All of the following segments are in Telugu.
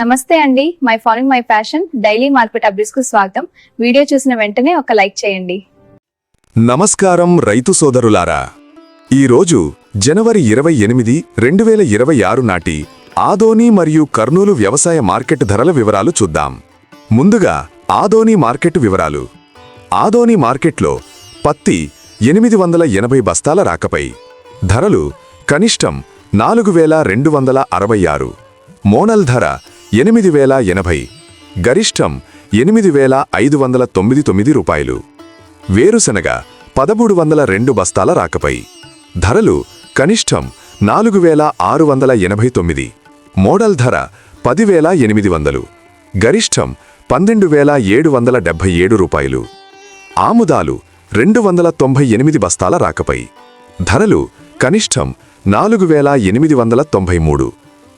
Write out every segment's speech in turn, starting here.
నమస్తే అండి. My following my fashion. Daily market అప్డేట్స్కు స్వాగతం. వీడియో చూసిన వెంటనే ఒక లైక్ చేయండి. నమస్కారం రైతు సోదరులారా. ఈరోజు జనవరి ఇరవై ఎనిమిది రెండు వేల ఇరవై ఆరు నాటి ఆదోని మరియు కర్నూలు వ్యవసాయ మార్కెట్ ధరల వివరాలు చూద్దాం. ముందుగా ఆదోని మార్కెట్ వివరాలు. ఆదోని మార్కెట్లో పత్తి ఎనిమిది వందల ఎనభై బస్తాల రాకపై. ధరలు కనిష్టం నాలుగు వేల రెండు వందల అరవై ఆరు. మోనల్ ధర ఎనిమిది వేల ఎనభై. గరిష్టం ఎనిమిది వేల ఐదు వందల తొమ్మిది తొమ్మిది రూపాయలు. వేరుశనగ పదమూడు వందల రెండు బస్తాల రాకపై. ధరలు కనిష్టం నాలుగు వేల ఆరు వందల ఎనభై తొమ్మిది. మోడల్ ధర పదివేల ఎనిమిది వందలు. గరిష్టం పన్నెండు వేల ఏడు వందల డెబ్బై ఏడు రూపాయలు. ఆముదాలు రెండు వందల తొంభై ఎనిమిది బస్తాల రాకపై. ధరలు కనిష్టం నాలుగు వేల ఎనిమిది వందల తొంభై మూడు.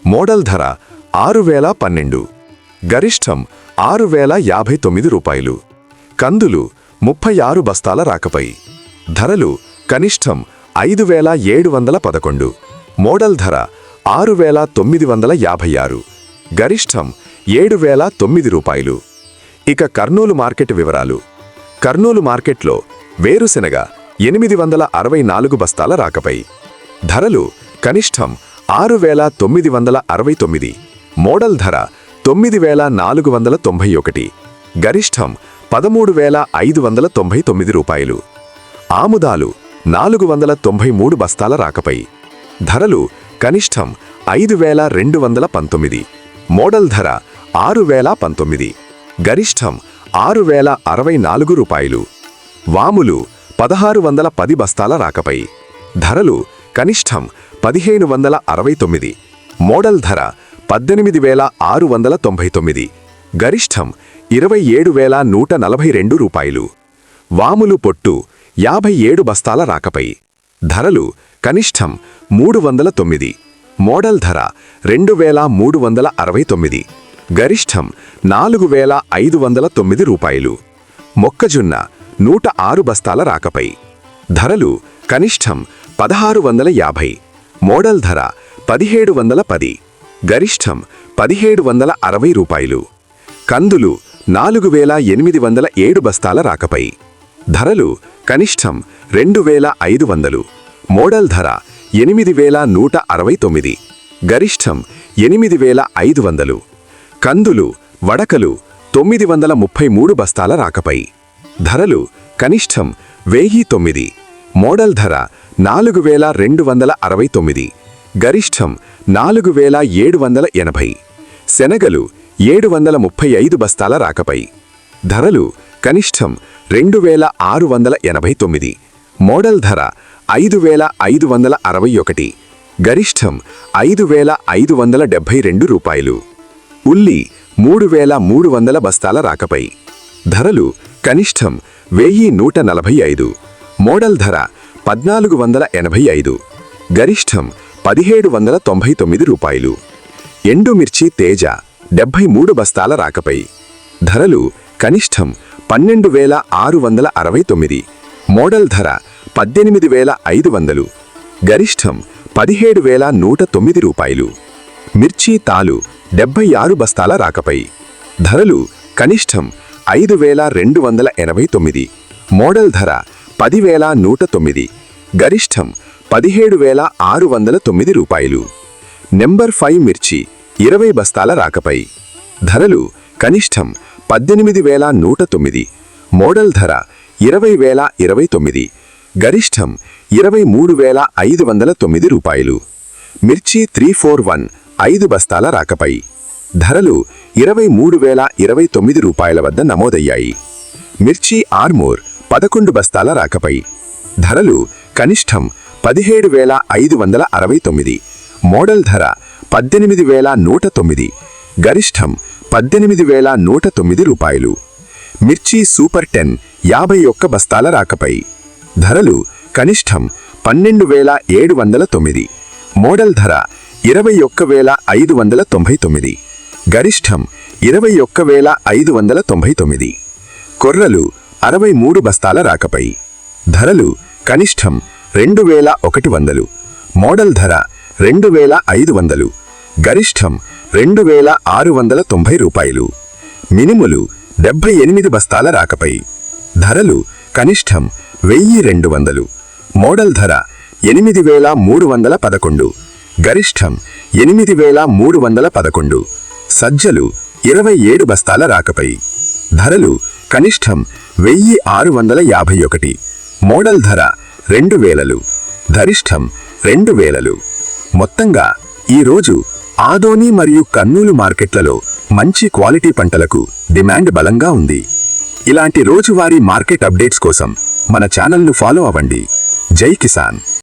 మోడల్ ధర ఆరు వేల పన్నెండు. గరిష్టం ఆరు వేల యాభై తొమ్మిది రూపాయలు. కందులు ముప్పై ఆరు బస్తాల రాకపై. ధరలు కనిష్టం ఐదు వేల ఏడు వందల పదకొండు. మోడల్ ధర ఆరు వేల తొమ్మిది వందల యాభై ఆరు. గరిష్టం ఏడు వేల తొమ్మిది రూపాయలు. ఇక కర్నూలు మార్కెట్ వివరాలు. కర్నూలు మార్కెట్లో వేరుశెనగ ఎనిమిది వందల అరవై నాలుగు బస్తాల రాకపై. ధరలు కనిష్టం ఆరు వేల తొమ్మిది వందల అరవై తొమ్మిది. మోడల్ ధర తొమ్మిది వేల నాలుగు వందల తొంభై ఒకటి. గరిష్టం పదమూడు వేల ఐదు వందల తొంభై తొమ్మిది రూపాయలు. ఆముదాలు నాలుగు వందల తొంభై మూడు బస్తాల రాకపై. ధరలు కనిష్టం ఐదు వేల రెండు వందల పంతొమ్మిది. మోడల్ ధర ఆరు వేల పంతొమ్మిది. గరిష్టం ఆరు వేల అరవై నాలుగు రూపాయలు. వాములు పదహారు వందల పది బస్తాల రాకపై. ధరలు కనిష్టం పదిహేను వందల అరవై తొమ్మిది. మోడల్ ధర పద్దెనిమిది వేల ఆరు వందల తొంభై తొమ్మిది. గరిష్టం ఇరవై ఏడు వేల నూట నలభై రెండు రూపాయలు. వాములు పొట్టు యాభై ఏడు బస్తాల రాకపై. ధరలు కనిష్టం మూడు వందల తొమ్మిది. మోడల్ ధర రెండు వేల మూడు వందల అరవై తొమ్మిది. గరిష్టం నాలుగు వేల ఐదు వందల తొమ్మిది రూపాయలు. మొక్కజొన్న నూట ఆరు బస్తాల రాకపై. ధరలు కనిష్టం పదహారు వందల యాభై. మోడల్ ధర పదిహేడు వందల పది. గరిష్టం పదిహేడు వందల అరవై రూపాయలు. కందులు నాలుగు వేల ఎనిమిది వందల ఏడు బస్తాల రాకపై. ధరలు కనిష్టం రెండు వేల ఐదు వందలు. మోడల్ ధర ఎనిమిది వేల నూట అరవై తొమ్మిది. గరిష్టం ఎనిమిది వేల ఐదు వందలు. కందులు వడకలు తొమ్మిది వందల ముప్పై మూడు బస్తాల రాకపై. ధరలు కనిష్టం వెయ్యి తొమ్మిది. మోడల్ ధర నాలుగు వేల రెండు వందల అరవై తొమ్మిది. గరిష్టం నాలుగు వేల ఏడు వందల ఎనభై. శనగలు ఏడు వందల ముప్పై ఐదు బస్తాల రాకపై. ధరలు కనిష్టం రెండు వేల ఆరు వందల ఎనభై తొమ్మిది. మోడల్ ధర ఐదు వేల ఐదు వందల అరవై ఒకటి. గరిష్టం ఐదు వేల ఐదు వందల డెబ్భై రెండు రూపాయలు. ఉల్లి మూడు వేల మూడు వందల బస్తాల రాకపై. ధరలు కనిష్టం వెయ్యి నూట నలభై ఐదు. మోడల్ ధర పద్నాలుగు వందల ఎనభై ఐదు. గరిష్టం పదిహేడు వందల తొంభై తొమ్మిది రూపాయలు. ఎండుమిర్చి తేజ డెబ్బై మూడు బస్తాల రాకపై. ధరలు కనిష్టం పన్నెండు వేల ఆరు వందల అరవై తొమ్మిది. మోడల్ ధర పద్దెనిమిది వేల ఐదు వందలు. గరిష్టం పదిహేడు వేల నూట తొమ్మిది రూపాయలు. మిర్చి తాలు డెబ్బై ఆరు బస్తాల రాకపై. ధరలు కనిష్టం ఐదు వేల రెండు వందల ఎనభై తొమ్మిది. మోడల్ ధర పదివేల నూట తొమ్మిది. గరిష్టం పదిహేడు వేల ఆరు వందల తొమ్మిది రూపాయలు. నెంబర్ ఫైవ్ మిర్చి ఇరవై బస్తాల రాకపై. ధరలు కనిష్టం పద్దెనిమిది వేల నూట తొమ్మిది. మోడల్ ధర ఇరవై వేల ఇరవై తొమ్మిది. గరిష్టం ఇరవై మూడు వేల ఐదు వందల తొమ్మిది రూపాయలు. మిర్చి త్రీ ఫోర్ వన్ ఐదు బస్తాల రాకపై. ధరలు ఇరవై మూడు వేల ఇరవై తొమ్మిది రూపాయల వద్ద నమోదయ్యాయి. మిర్చి ఆర్మోర్ పదకొండు బస్తాల రాకపై. ధరలు కనిష్టం పదిహేడు వేల ఐదు వందల అరవై తొమ్మిది. మోడల్ ధర పద్దెనిమిది వేల నూట తొమ్మిది. గరిష్టం పద్దెనిమిది వేల నూట తొమ్మిది రూపాయలు. మిర్చి సూపర్ టెన్ యాభై ఒక్క బస్తాల రాకపై. ధరలు కనిష్టం పన్నెండు వేల ఏడు వందల తొమ్మిది. మోడల్ ధర ఇరవై ఒక్క వేల ఐదు వందల తొంభై తొమ్మిది. గరిష్టం ఇరవై ఒక్క వేల ఐదు వందల తొంభై తొమ్మిది. కొర్రలు అరవై మూడు బస్తాల రాకపై. ధరలు కనిష్టం రెండు వేల ఒకటి వందలు. మోడల్ ధర రెండు వేల ఐదు వందలు. గరిష్టం రెండు వేల ఆరు వందల తొంభై రూపాయలు. మినుములు డెబ్బై ఎనిమిది బస్తాల రాకపై. ధరలు కనిష్టం వెయ్యి రెండు వందలు. మోడల్ ధర ఎనిమిది వేల మూడు వందల పదకొండు. గరిష్టం ఎనిమిది వేల మూడు వందల పదకొండు. సజ్జలు ఇరవై ఏడు బస్తాల రాకపై. ధరలు కనిష్టం వెయ్యి ఆరు వందల యాభై ఒకటి. మోడల్ ధర రెండు వేలలు. గరిష్టం రెండు వేలలు. మొత్తంగా ఈరోజు ఆదోని మరియు కర్నూలు మార్కెట్లలో మంచి క్వాలిటీ పంటలకు డిమాండ్ బలంగా ఉంది. ఇలాంటి రోజువారీ మార్కెట్ అప్డేట్స్ కోసం మన ఛానల్ను ఫాలో అవ్వండి. జై కిసాన్.